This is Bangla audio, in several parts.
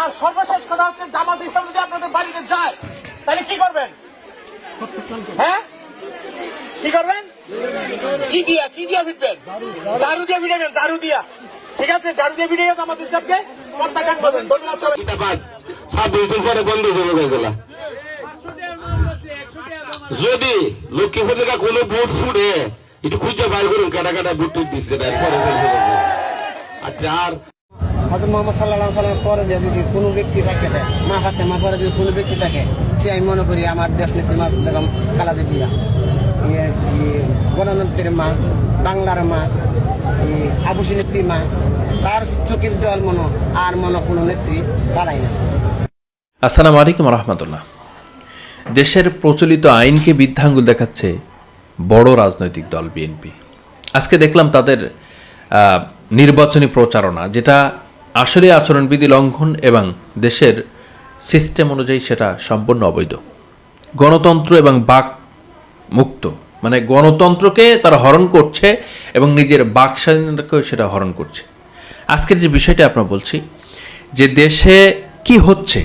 আর সর্বশেষ কথা হচ্ছে জামাত ইসলাম যদি আপনাদের বাড়িতে যায়, তাহলে কি করবেন? হ্যাঁ? কি করবেন? কি দিয়া কি দিয়া পিটবেন ঝাড়ু দিয়ে পিটাবেন ঝাড়ু দিয়া। ঠিক আছে? ঝাড়ু দিয়ে পিটে গেছে আমাদের ইসলামকে দিন পরে যদি লক্ষ্মীপুর থেকে কোনো বুট ফুটে, একটু খুঁজে বাইর করুন কাটা কাটা বুট টুট দিচ্ছে পরে। আচ্ছা আর হজরত মোহাম্মদ সাল্লাহ সাল্লামের পরে যদি কোনো ব্যক্তি থাকে মা হাতে মা পরে যদি কোনো ব্যক্তি থাকে সে আমি মনে করি আমার দেশ নেত্রী মা বেগম খালাদা জিয়া। ইয়ে, ইয়ে, গণতন্ত্রের মা বাংলার মা ইয়ে, আবুসী নেত্রী মা তার চোখের জল মনো আর মনো কোনো নেত্রী দাঁড়ায় না। আসসালামু আলাইকুম রহমতুল্লাহ। দেশের প্রচলিত আইনকে বৃদ্ধাঙ্গুল দেখাচ্ছে বড় রাজনৈতিক দল বিএনপি। আজকে দেখলাম তাদের নির্বাচনী প্রচারণা যেটা আসলে আচরণবিধি লঙ্ঘন এবং দেশের সিস্টেম অনুযায়ী সেটা সম্পূর্ণ অবৈধ। গণতন্ত্র এবং বাক মুক্ত। মানে গণতন্ত্রকে তারা হরণ করছে এবং নিজের বাক স্বাধীনতাকেও সেটা হরণ করছে। আজকের যে বিষয়টা আপনার বলছি, যে দেশে কি হচ্ছে,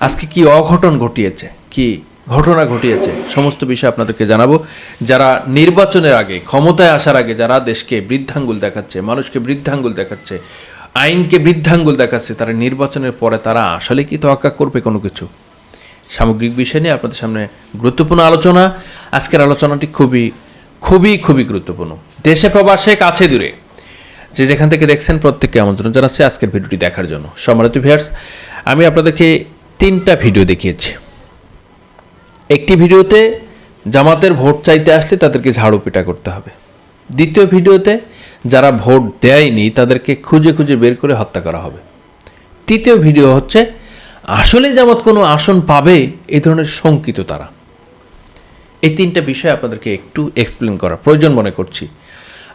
আজকে কি অঘটন ঘটিয়েছে, কি ঘটনা ঘটিয়েছে, সমস্ত বিষয় আপনাদেরকে জানাব। যারা নির্বাচনের আগে, ক্ষমতায় আসার আগে, যারা দেশকে বৃদ্ধাঙ্গুল দেখাচ্ছে, মানুষকে বৃদ্ধাঙ্গুল দেখাচ্ছে আইনকে বৃদ্ধাঙ্গুল দেখাচ্ছে, তারা নির্বাচনের পরে তারা আসলে কি তোয়াক্কা করবে কোনো কিছু? সামগ্রিক বিষয় নিয়ে আপনাদের সামনে গুরুত্বপূর্ণ আলোচনা। আজকের আলোচনাটি খুবই খুবই খুবই গুরুত্বপূর্ণ। দেশে প্রবাসে কাছে দূরে। যে যেখান থেকে দেখছেন প্রত্যেককে আমন্ত্রণ জানাচ্ছি আজকের ভিডিওটি দেখার জন্য। সম্মানিত ভিউয়ার্স আমি আপনাদেরকে তিনটা ভিডিও দেখিয়েছি। একটি ভিডিওতে জামাতের ভোট চাইতে আসলে তাদেরকে ঝাড়ু পিটা করতে হবে। দ্বিতীয় ভিডিওতে যারা ভোট দেয়নি তাদেরকে খুঁজে খুঁজে বের করে হত্যা করা হবে। তৃতীয় ভিডিও হচ্ছে, আসলে জামাত কোনো আসন পাবে? এই ধরনের শঙ্কিত তারা। এই তিনটা বিষয় আপনাদেরকে একটু এক্সপ্লেন করা প্রয়োজন মনে করছি।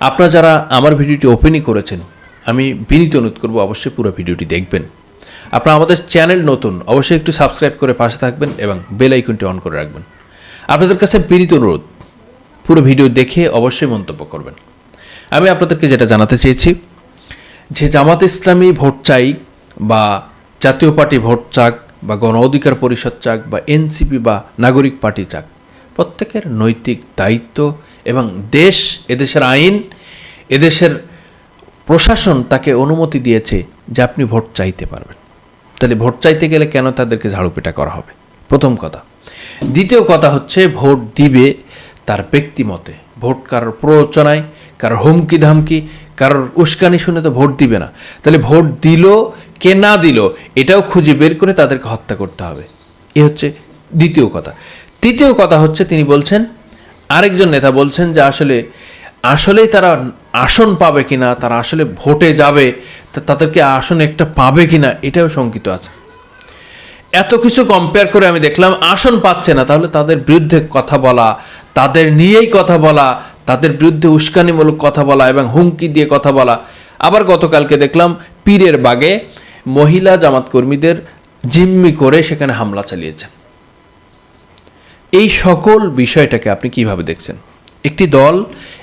আপনারা যারা আমার ভিডিওটি ওপেনই করেছেন, আমি বিনীত অনুরোধ করব অবশ্যই পুরো ভিডিওটি দেখবেন। আপনারা আমাদের চ্যানেল নতুন, অবশ্যই একটু সাবস্ক্রাইব করে পাশে থাকবেন এবং বেল আইকনটি অন করে রাখবেন। আপনাদের কাছে বিনীত অনুরোধ, পুরো ভিডিও দেখে অবশ্যই মন্তব্য করবেন। আমি আপনাদেরকে যেটা জানাতে চেয়েছি, যে জামাত ইসলামী ভোট চাই বা জাতীয় পার্টি ভোট চাক বা গণ অধিকার পরিষদ চাক বা এনসিপি বা নাগরিক পার্টি চাক, প্রত্যেকের নৈতিক দায়িত্ব এবং দেশ, এদেশের আইন, এদেশের প্রশাসন তাকে অনুমতি দিয়েছে যে আপনি ভোট চাইতে পারবেন। তাহলে ভোট চাইতে গেলে কেন তাদেরকে ঝাড়ুপিটা করা হবে? প্রথম কথা। দ্বিতীয় কথা হচ্ছে, ভোট দিবে তার ব্যক্তিমতে। ভোট কারোর প্ররোচনায়, কারোর হুমকি ধামকি কারোর উস্কানি শুনে তো ভোট দিবে না। তাহলে ভোট দিল, কে না দিল, এটাও খুঁজে বের করে তাদেরকে হত্যা করতে হবে। এ হচ্ছে দ্বিতীয় কথা। তৃতীয় কথা হচ্ছে, তিনি বলছেন, আরেকজন নেতা বলছেন যে আসলে, আসলেই তারা আসন পাবে কিনা, তারা আসলে ভোটে যাবে তাদেরকে আসন একটা পাবে কিনা, এটাও শঙ্কিত আছে। এত কিছু কম্পেয়ার করে আমি দেখলাম, আসন পাচ্ছে না। তাহলে তাদের বিরুদ্ধে কথা বলা, তাদের নিয়েই কথা বলা, তাদের বিরুদ্ধে উস্কানিমূলক কথা বলা এবং হুমকি দিয়ে কথা বলা। আবার গতকালকে দেখলাম, পীরের বাগে মহিলা জামাত কর্মীদের জিম্মি করে সেখানে হামলা চালিয়েছে। এই সকল বিষয়টাকে আপনি কীভাবে দেখছেন? একটি দল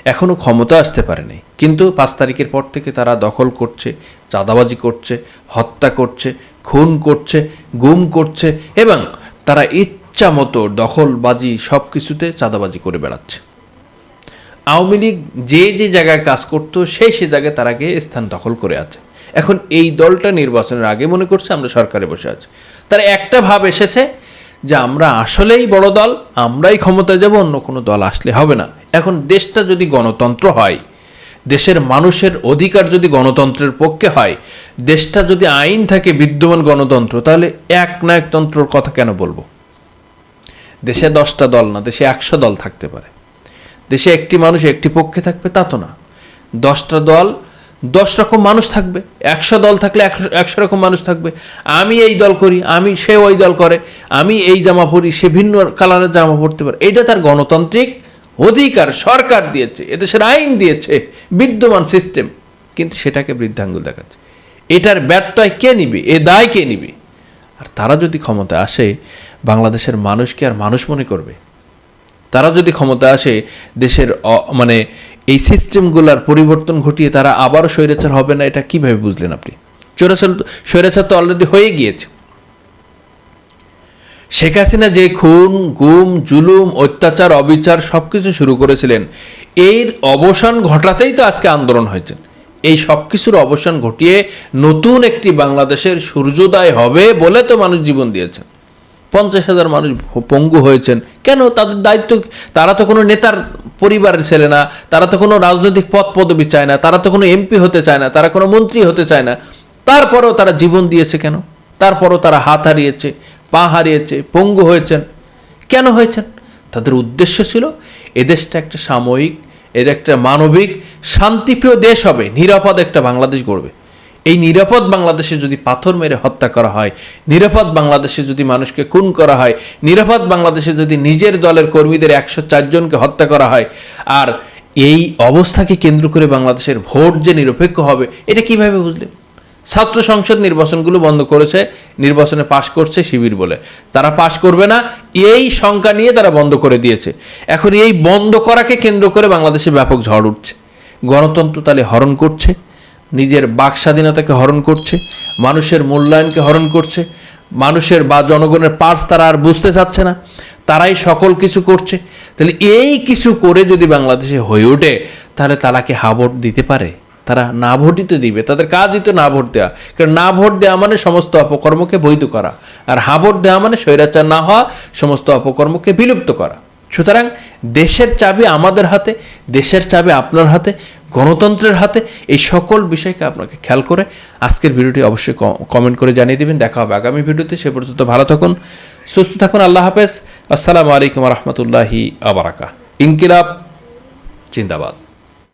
এখনও ক্ষমতা আসতে পারেনি। কিন্তু পাঁচ তারিখের পর থেকে তারা দখল করছে, চাঁদাবাজি করছে, হত্যা করছে, খুন করছে, গুম করছে এবং তারা ইচ্ছা মতো দখলবাজি সব কিছুতে চাঁদাবাজি করে বেড়াচ্ছে। আওয়ামী লীগ যে যে জায়গায় কাজ করতো, সেই সে জায়গায় তারা গিয়ে স্থান দখল করে আছে। এখন এই দলটা নির্বাচনের আগে মনে করছে আমরা সরকারে বসে আছি। তার একটা ভাব এসেছে যে আমরা আসলেই বড় দল, আমরাই ক্ষমতায় যাব, অন্য কোনো দল আসলে হবে না। এখন দেশটা যদি গণতন্ত্র হয়, দেশের মানুষের অধিকার যদি গণতন্ত্রের পক্ষে হয়, দেশটা যদি আইন থাকে বিদ্যমান গণতন্ত্র, তাহলে এক নায়কতন্ত্রর কথা কেন বলব? দেশে দশটা দল না, দেশে একশো দল থাকতে পারে। দেশে একটি মানুষ একটি পক্ষে থাকবে, তা তো না। দশটা দল দশ রকম মানুষ থাকবে, একশো দল থাকলে একশো- রকম মানুষ থাকবে। আমি এই দল করি, আমি, সে ওই দল করে, আমি এই জামা পরি, সে ভিন্ন কালারের জামা পরতে পারে। এটা তার গণতান্ত্রিক অধিকার, সরকার দিয়েছে, এদেশের আইন দিয়েছে, বিদ্যমান সিস্টেম কিন্তু সেটাকে বৃদ্ধাঙ্গুল দেখাচ্ছে। এটার ব্যর্থয় কে নিবে? এ দায় কে নিবে? আর তারা যদি ক্ষমতায় আসে, বাংলাদেশের মানুষকে আর মানুষ মনে করবে? তারা যদি ক্ষমতা আসে, দেশের মানে এই সিস্টেমগুলোর পরিবর্তন ঘটিয়ে তারা আবারও স্বৈরাচার হবে না, এটা কীভাবে বুঝলেন আপনি? চোরাচার স্বৈরাচার তো অলরেডি হয়ে গিয়েছে। শেখ হাসিনা যে খুন, গুম, জুলুম, অত্যাচার, অবিচার সব কিছু শুরু করেছিলেন, এর অবসান ঘটাতেই তো আজকে আন্দোলন হয়েছে। এই সব কিছুর অবসান ঘটিয়ে নতুন একটি বাংলাদেশের সূর্যোদয় হবে বলে তো মানুষ জীবন দিয়েছেন পঞ্চাশ হাজার মানুষ পঙ্গু হয়েছেন। কেন? তাদের দায়িত্ব তারা তো কোনো নেতার পরিবারের ছেলে না, তারা তো কোনো রাজনৈতিক পদ পদবি চায় না, তারা তো কোনো এমপি হতে চায় না, তারা কোনো মন্ত্রী হতে চায় না। তারপরেও তারা জীবন দিয়েছে কেন? তারপরও তারা হাত হারিয়েছে, পা হারিয়েছে, পঙ্গু হয়েছেন। কেন হয়েছেন? তাদের উদ্দেশ্য ছিল এদেশটা একটা সাময়িক, এর একটা মানবিক, শান্তিপ্রিয় দেশ হবে, নিরাপদ একটা বাংলাদেশ গড়বে। এই নিরাপদ বাংলাদেশে যদি পাথর মেরে হত্যা করা হয়, নিরাপদ বাংলাদেশে যদি মানুষকে খুন করা হয়, নিরাপদ বাংলাদেশে যদি নিজের দলের কর্মীদের একশো চারজনকে হত্যা করা হয়, আর এই অবস্থাকে কেন্দ্র করে বাংলাদেশের ভোট যে নিরপেক্ষ হবে, এটা কীভাবে বুঝলেন? ছাত্র সংসদ নির্বাচনগুলো বন্ধ করেছে, নির্বাচনে পাশ করছে শিবির বলে। তারা পাশ করবে না, এই শঙ্কা নিয়ে তারা বন্ধ করে দিয়েছে। এখন এই বন্ধ করাকে কেন্দ্র করে বাংলাদেশে ব্যাপক ঝড় উঠছে। গণতন্ত্র তাহলে হরণ করছে। নিজের বাক স্বাধীনতাকে হরণ করছে, মানুষের মূল্যায়নকে হরণ করছে, মানুষের বা জনগণের পার্স তারা আর বুঝতে চাচ্ছে না, তারাই সকল কিছু করছে। তাহলে এই কিছু করে যদি বাংলাদেশে হয়ে ওঠে, তাহলে তারা কি হা ভোট দিতে পারে? তারা না ভোটই তো দিবে, তাদের কাজই তো না ভোট দেওয়া। কারণ না ভোট দেওয়া মানে সমস্ত অপকর্মকে বৈধ করা, আর হা ভোট দেওয়া মানে স্বৈরাচার না হওয়া, সমস্ত অপকর্মকে বিলুপ্ত করা। সুতরাং দেশের চাবি আমাদের হাতে, দেশের চাবি আপনার হাতে, গণতন্ত্রের হাতে, এই সকল বিষয়কে আপনাকে খেয়াল করে আজকের ভিডিওটি অবশ্যই কমেন্ট করে জানিয়ে দেবেন। দেখা হবে আগামী ভিডিওতে। সে পর্যন্ত ভালো থাকুন, সুস্থ থাকুন। আল্লাহ হাফেজ। আসসালামু আলাইকুম রহমতুল্লাহি আবারাকা ইনকিলাব, জিন্দাবাদ।